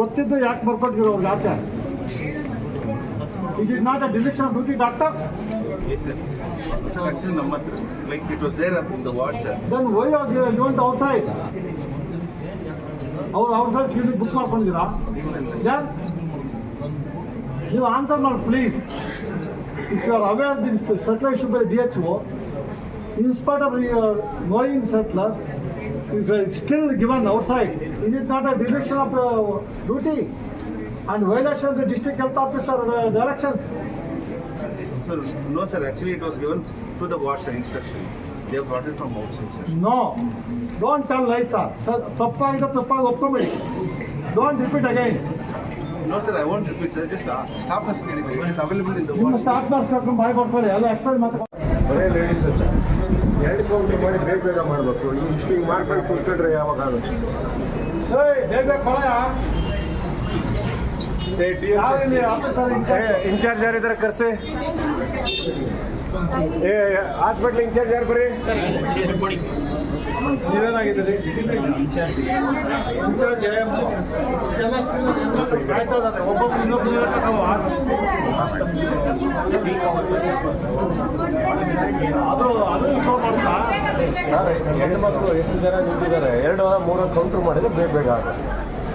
ಗೊತ್ತಿದ್ದು ಯಾಕೆ ಬರ್ಕೊಟ್ಟಿರೋ ಅವ್ರಿಗೆ ಆಚೆ? Is is not a decision of duty doctor Yes, sir. Sir, actually, number like it was there up in the ward, sir. Then why you want outside ಅವ್ರು outside clinic book ಮಾಡ್ಕೊಂಡಿದ್ದೀರಾ? Sir ನೀವು answer ಮಾಡಿ please if you are aware the settler should by D H O in spite of knowing settler is uh, still given outside. Is it not a direction of uh, duty and violation of the district health officer uh, directions? Sir, no, sir. Actually, it was given to the watch instruction. They have brought it from outside, sir. No. Don't tell lies, sir. Sir, tappa ida tappa opkomedi. Don't repeat again. No, sir. I won't repeat, sir. Just uh, stop us anyway. It is available in the watch. You stop us from my portfolio. I'll explain. Hey, ladies, sir. ಎರಡು counter ಮಾಡಿ ಬೇಗ ಬೇಗ ಮಾಡಬೇಕು. ಇಷ್ಟು ಹಿಂಗೆ ಮಾಡ್ಕೊಂಡು ಕೂತ್ಕೊಂಡ್ರೆ ಯಾವಾಗ ಆಗುತ್ತೆ? ಬೇಗ ಇನ್ಚಾರ್ಜ್ ಯಾರಿದ್ದಾರೆ ಕರ್ಸಿ? ಏ ಹಾಸ್ಪಿಟ್ಲ್ ಇನ್ಚಾರ್ಜ್ ಯಾರು ಬರ್ರಿ? ನೀವೇನಾಗಿದ್ದೀರಿ? ಅದು ಮಕ್ಕಳು ಎಷ್ಟು ಜನ ನಿಂತಿದ್ದಾರೆ? ಎರಡು ಮೂರು ಕೌಂಟ್ರ್ ಮಾಡಿದ್ರೆ ಬೇಗ ಬೇಗ ಆಗುತ್ತೆ.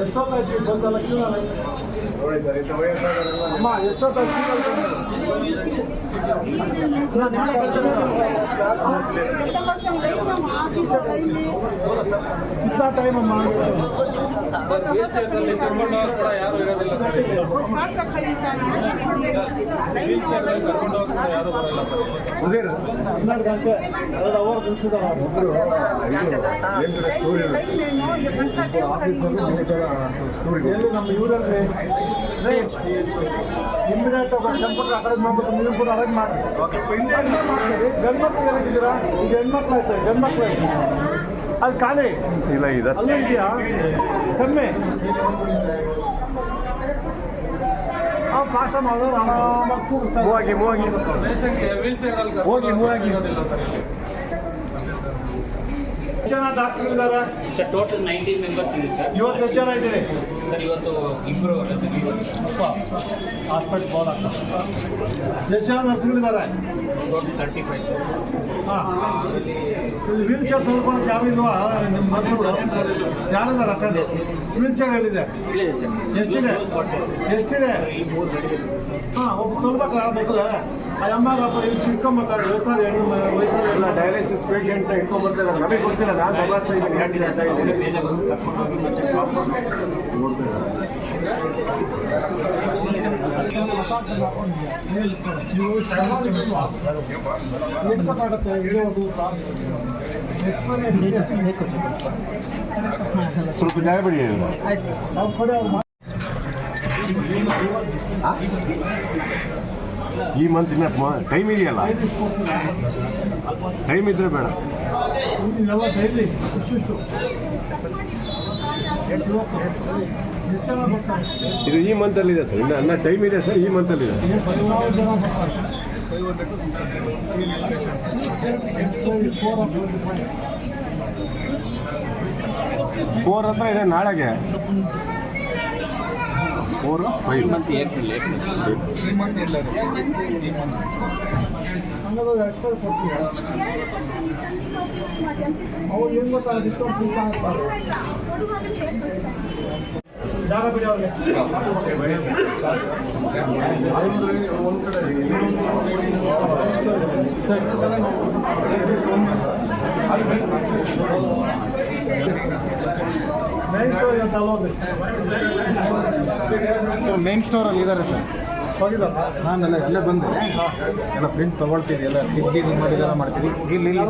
ಎಷ್ಟೊತ್ತಾಯ್ತು ಬಂದಲ್ಲ ಕ್ಯೂ ನೋಡಿ ಸರ್ ವಯಸ್ಸಾದವರೆಲ್ಲ ಅಮ್ಮ ಎಷ್ಟೊತ್ತಾಯ್ತು ಟೈಮ್ ಅಮ್ಮ ಮುಗೀರ್ ಹನ್ನೆರಡು ಗಂಟೆ ಎರಡು ಅವರ್ ಎಲ್ಲಿ ನಮ್ಮ ಇವರಲ್ಲಿ ಇಮಿಡಿಯೇಟ್ ಕಂಪ್ಯೂಟರ್ ಆ ಕಡೆ ಮಾಡ್ಬೇಕು ನೀವು ಕೂಡ ಅರೇಂಜ್ ಮಾಡಿ. ಗಂಡ್ಮಕ್ಳು ಏನಿದ್ದೀರಾ ಈಗ ಹೆಣ್ಮಕ್ಳು ಆಯ್ತು ಗಂಡ್ಮಕ್ಳು ಆಯ್ತು. ಅದು ಖಾಲಿ. ಇಲ್ಲ ಇದೆ ಅಲ್ಲೂ ಇದೆಯಾ? ಕಮ್ಮಿ. ಅವ್ರು ಪಾಠ ಮಾಡೋರು ಆರಾಮಾಗಿ ಹೋಗಿ ಹೋಗಿ ಹೋಗಿ ಹೋಗಿ ಎಷ್ಟು ಜನ ಡಾಕ್ಟರ್ ಇದ್ದಾರೆ? ಸರ್ ಟೋಟಲ್ ನೈನ್ಟೀನ್ ಮೆಂಬರ್ಸ್ ಇದೆ ಸರ್. ಇವತ್ತು ಎಷ್ಟು ಜನ ಇದ್ದೀರಿ? ಸರ್ ಇವತ್ತು ಇಬ್ಬರು ಹಾಸ್ಪಿಟಲ್ ಬೋರ್ಡ್ ಎಷ್ಟು ಜನ ನರ್ಸ್ಗಳಿದ್ದಾರೆ? Thirty five sir wheelchair ತೊಳ್ಕೊಂಡು ಯಾವ ಇಲ್ವಾ? ನಿಮ್ಮ ಮಕ್ಕಳು. ಯಾರಿದ್ದಾರೆ ಅಟೆಂಡ್ ವೀಲ್ ಚೇರ್ ಎಲ್ಲಿದೆ? ಇದೆ ಸರ್ ಎಷ್ಟಿದೆ? ಎಷ್ಟಿದೆ? ಹಾಂ ಒಬ್ಬ ಆ ಮಕ್ಕಳು? ಆ ಅಪ್ಪ ಇಲ್ಲಿ ಇಟ್ಕೊಂಬರ್ತಾರೆ ವಯಸ್ಸಾದ ಹೆಣ್ಣು ವಯಸ್ಸಾದ ಎಲ್ಲ ಡಯಾಲಿಸಿಸ್ ಪೇಷಂಟ್ ಇಟ್ಕೊಂಬರ್ತಾರೆ ನಮಗೆ ಗೊತ್ತಿಲ್ಲ. ನಾನು ತಪಾಸ್ತಾ ಇದ್ದೀನಿ. ಎರಡು ದಿವಸ ಇದ್ದೀನಿ ಸ್ವಲ್ಪ ಜಾಗ ಬಿಡಿ. ಈ ಮಂತ್ ಇನ್ನ ಟೈಮ್ ಇದೆಯಲ್ಲ? ಟೈಮ್ ಇದ್ರೆ ಬೇಡ. ಡೈಲಿ ಇದು ಈ ಮಂತಲ್ಲಿ ಇದೆ ಸರ್. ಇನ್ನು ಅನ್ನ ಟೈಮ್ ಇದೆ ಸರ್, ಈ ಮಂತಲ್ಲಿ ಇದೆ. ಫೋರ್ ಹತ್ರ ಇದೆ ನಾಳೆಗೆ. Four five month April April ಜಾಗ ಬಿಡಿ ಅವ್ರಿಗೆ ಮೇನ್ ಸ್ಟೋರ್ ಸ್ಟೋರಲ್ಲಿ ಇದ್ದಾರೆ ಸರ್. ಹೋಗಿದ್ದಾರೆ ಎಲ್ಲ ಅಲ್ಲೇ ಬಂದೆ ಎಲ್ಲ ಪ್ರಿಂಟ್ ತೊಗೊಳ್ತೀವಿ ಎಲ್ಲ ಇದು ಮಾಡಿದೆಲ್ಲ ಮಾಡ್ತೀವಿ ಇಲ್ಲಿ ಇಲ್ಲಿ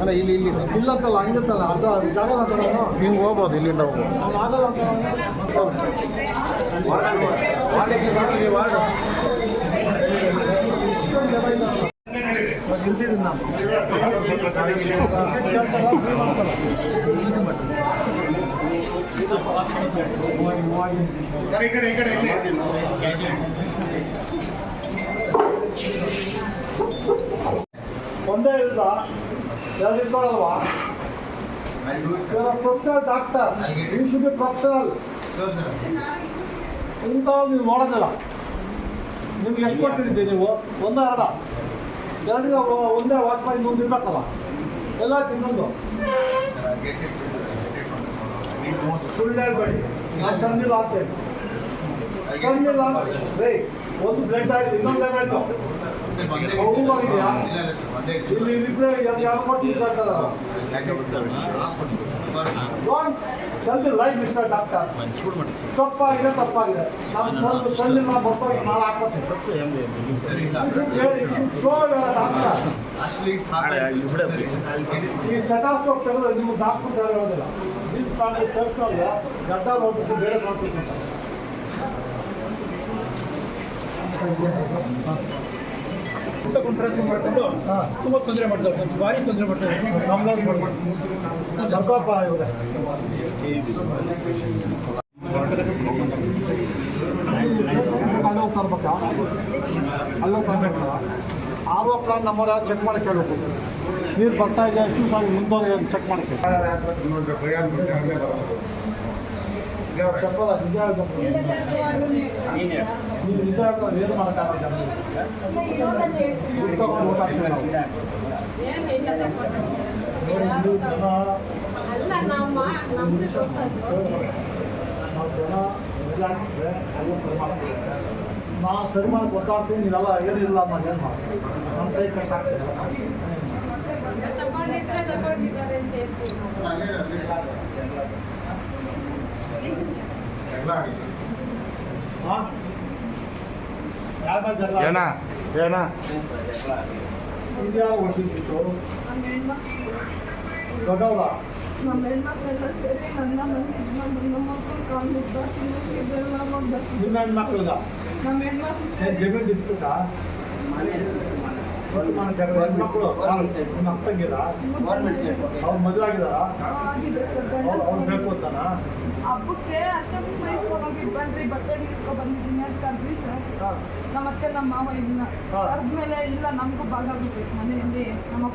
ಅಲ್ಲ ಇಲ್ಲಿ ಇಲ್ಲಿ ಇಲ್ಲಂತಲ್ಲ ಅದು ಜಾಗ ಹೋಗ್ಬೋದು ಹಿಂಗೆ ಹೋಗ್ಬೋದು ಇಲ್ಲಿಂದ ಈ ಕಡೆ ಈ ಕಡೆ ನಾನು ಒಂದೇ ಇಲ್ಲ ಎರಡು ಇಟ್ಕೊಳ್ಳಲ್ವಾ professional doctor you should be professional ಇಂಥವು ನೀವು ನೋಡೋದಿಲ್ಲ. ನಿಮ್ಗೆ ಎಷ್ಟು ಕೊಟ್ಟಿದ್ದೀವಿ ನೀವು? ಒಂದೇ ಎರಡ? ಎರಡಿಗೆ ಒಂದೇ ವಾಚ್ ಮಾಡಿ ಮುಂದೆ ಇರ್ಬೇಕಲ್ಲ. ಎಲ್ಲ ಇನ್ನೊಂದು ಸುಳ್ಳು ಹೇಳ್ಬೇಡಿ ನಾನು ತಂದಿಲ್ಲ. ತಂದಿಲ್ಲ. ರೇ ಒಂದು ಬ್ಲಡ್ ಆಯ್ತು ಇನ್ನೊಂದು ಏನಾಯ್ತು ಇಲ್ಲಿ ಇದ್ರೆ ಯಾರು tell the life mister doctor ತಪ್ಪಾಗಿದೆ ತಪ್ಪಾಗಿದೆ. ನಾನು ಸ್ವಲ್ಪ ತಂದಿಲ್ಲ ಬರ್ತಾರೆ ನಾಳೆ ಹಾಕ್ಕೊತೀನಿ ಈ ಸೆಟಾಸ್ಕೋಪ್ ತೆಗೆದ್ರೆ ನಿಮ್ಗೆ ಡಾಕ್ಟರ್ ಹೇಳೋದಿಲ್ಲ. ಗಡ್ಡ ನೋಡ್ಬಿಟ್ಟು ಬೇರೆ ಕಾಂಟ್ರಾಕ್ಟ್ ಮಾಡಿಕೊಂಡು. ತುಂಬ ತೊಂದರೆ ಮಾಡ್ತಾರೆ. ಭಾರಿ ತೊಂದರೆ ಮಾಡ್ತಾರೆ. ಅಲ್ಲೋಗಿ ತರ್ಬೇಕಾ? ಅಲ್ಲೋಗಿ ಪ್ಲಾನ್ ನಮ್ಮವ್ರ ಚೆಕ್ ಮಾಡಿ ಕೇಳಬೇಕು. ನೀರು ಬರ್ತಾ ಇದೆ ಅಷ್ಟು ಸಾಂಗ್ ಮುಂದೆ ಅಂತ ಚೆಕ್ ಮಾಡ್ತೀವಿ ಚಪ್ಪಲ್ಲ ನಿಜ ನೀವು ನಿಜ ಹೇಳಿದ್ರೆ ಏನು ಮಾಡೋಕ್ಕಾಗಲ್ಲ ನಾವು. ಜನ ನಿಜಾಗಿದ್ರೆ ಅದೇ ಸರಿ ಮಾಡ್ತೀವಿ ನಾ ಸರಿ ಮಾಡಿ ಗೊತ್ತಾಡ್ತೀನಿ ನೀವೆಲ್ಲ ಏನಿಲ್ಲ ನಾನು ಏನು ಮಾಡ್ತೀನಿ? ನಮ್ಮ ಕೈ ಕಟ್ಟಾಗ್ತೀನಿ ತಗೊಂಡಿದ್ರೆ ತಗೊಂಡಿದ್ದಾರೆ ಅಂತ ಹೇಳ್ತೀವಿ ನಾವು ಹಾಂ ಯಾರ ಜಗಳ ಏನ ಏನ ಇದ್ಯಾವ ಹೊಟ್ಟಿತ್ತು ನಮ್ಮ ಹೆಣ್ಮಕ್ಳು ದೊಡ್ಡವ್ರ ನಮ್ಮ ಹೆಣ್ಮಕ್ಳೆಲ್ಲ ಸೇರಿ ನನ್ನ ನನ್ನ ಯಜಮಾನ್ರು ನಮ್ಮ ಮಕ್ಕಳು ಕಾಲು ಮುಗ್ದಾಕಿಲ್ಲ ಇದೆಲ್ಲ ಮಾಡ್ಬೇಕು ನಿಮ್ಮ ಹೆಣ್ಮಕ್ಳದ ನಮ್ಮ ಹೆಣ್ಮಕ್ಳು ಏನ್ ಸೇರಿ ಜಮೀನ್ ಡಿಸ್ಪ್ಯೂಟಾ ಹೆಣ್ಮಕ್ಳು ಹಬ್ಬಕ್ಕೆ ಅಷ್ಟೊಂದು ಮೈಸ್ಕೊಂಡು ಹೋಗಿ ಬನ್ರಿ ಬಟ್ಟೆ ಇಸ್ಕೊ ಬಂದಿದ್ದೀನಿ ಅಂತ ಕರ್ದ್ವಿ ಸರ್. ನಮ್ಮ ಅತ್ತೆ ನಮ್ಮ ಮಾವ ಇಲ್ಲ. ಕರ್ದ್ಮೇಲೆ ಇಲ್ಲ ನಮಗೂ ಭಾಗ ಆಗ್ಬೇಕು ಮನೆಯಲ್ಲಿ. ನಮ್ಮ